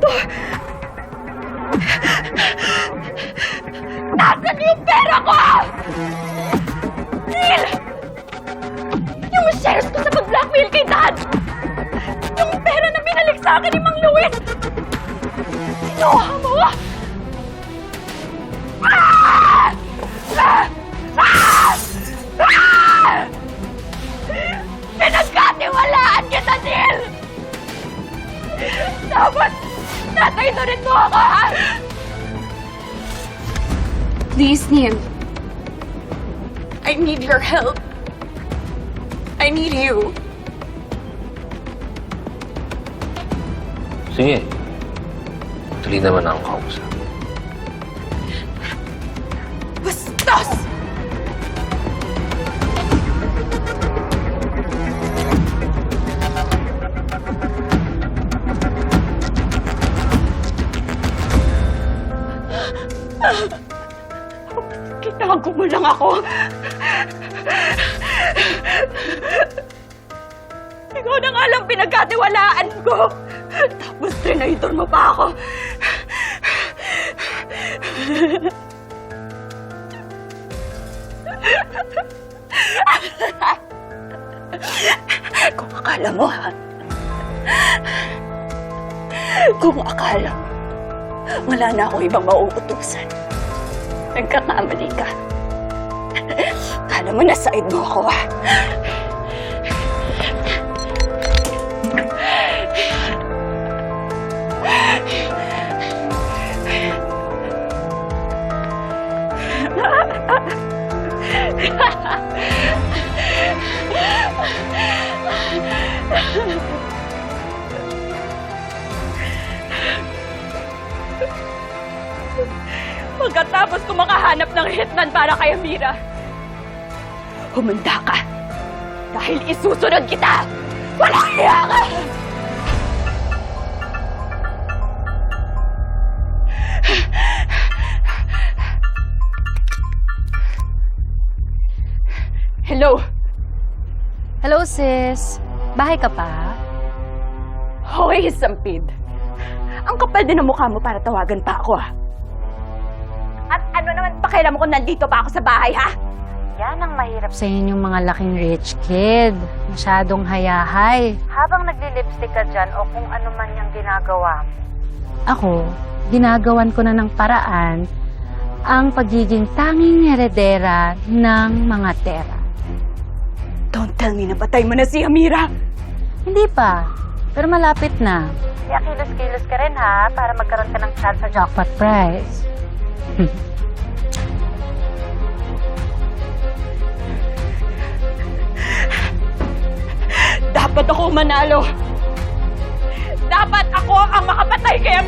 to? Nasaan yung pera ko? Neil! Yung shares ko sa pag-blackmail kay Dad! Yung pera na binalik sa akin ni Mang Luis! Kinuha mo! Ah! Nataytunin mo ako, ha? Please, Neil. I need your help. I need you. Sige. Tuloy naman ang kausap. Bastos! Kinago mo lang ako. Ikaw na nga lang pinagkatiwalaan ko. Tapos trinator mo pa ako. Kung akala mo, ha? Kung akala mo, wala na akong ibang mauutusan. Nagkakamali ka. Kala mo na side mo ako, ha? Pagkatapos ko makahanap ng hitman para kay Amira, humanda ka. Dahil isusunod kita! Wala kaya ka! Hello? Hello, sis. Bahay ka pa? Hoy, Sampid. Ang kapal din ng mukha mo para tawagan pa ako, ha? Ano naman pakialam mo kung nandito pa ako sa bahay, ha? Yan ang mahirap sa inyong mga laking rich kid. Masyadong hayahay. Habang nagli-lipstick ka dyan o kung ano man yung ginagawa mo. Ako, ginagawan ko na ng paraan ang pagiging tanging heredera ng mga tera. Don't tell me na patay mo na si Amira. Hindi pa, pero malapit na. Kaya kilos-kilos ka rin ha, para magkaroon ka ng chance sa jackpot prize. Dapat ako manalo. Dapat ako ang makapatay kay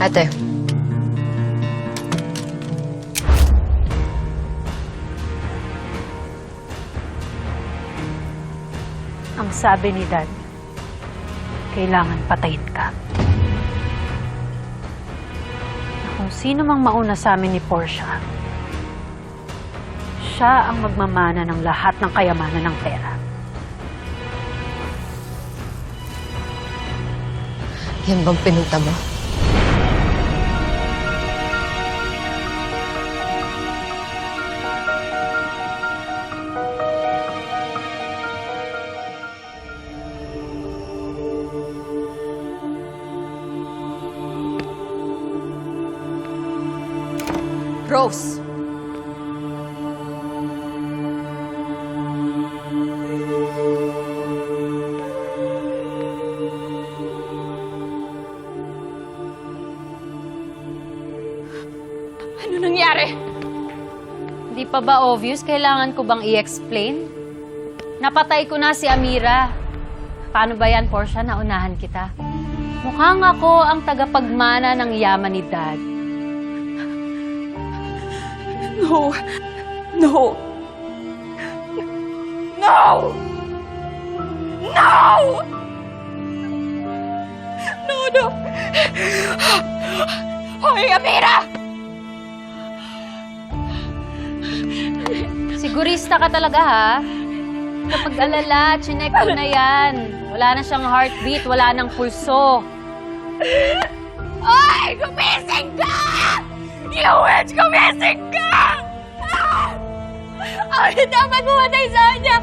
Ate, Ang sabi ni Dad, kailangan patayin ka. Kung sino mang mauna sa amin ni Portia, siya ang magmamana ng lahat ng kayamanan ng pera. yan bang pinunta mo? Rose! Ano nangyari? Hindi pa ba obvious? Kailangan ko bang i-explain? Napatay ko na si Amira. Paano ba yan, Portia? Naunahan kita. Mukhang ako ang tagapagmana ng yaman ni Dad. No. No! No! No! No, no! Hoy, Amira! Sigurista ka talaga ha? Kapag alala, chinek ko na yan. Wala na siyang heartbeat, wala nang pulso. Ay, gumising ka! You witch, gumising ka! Dapat pumatay sa kanya!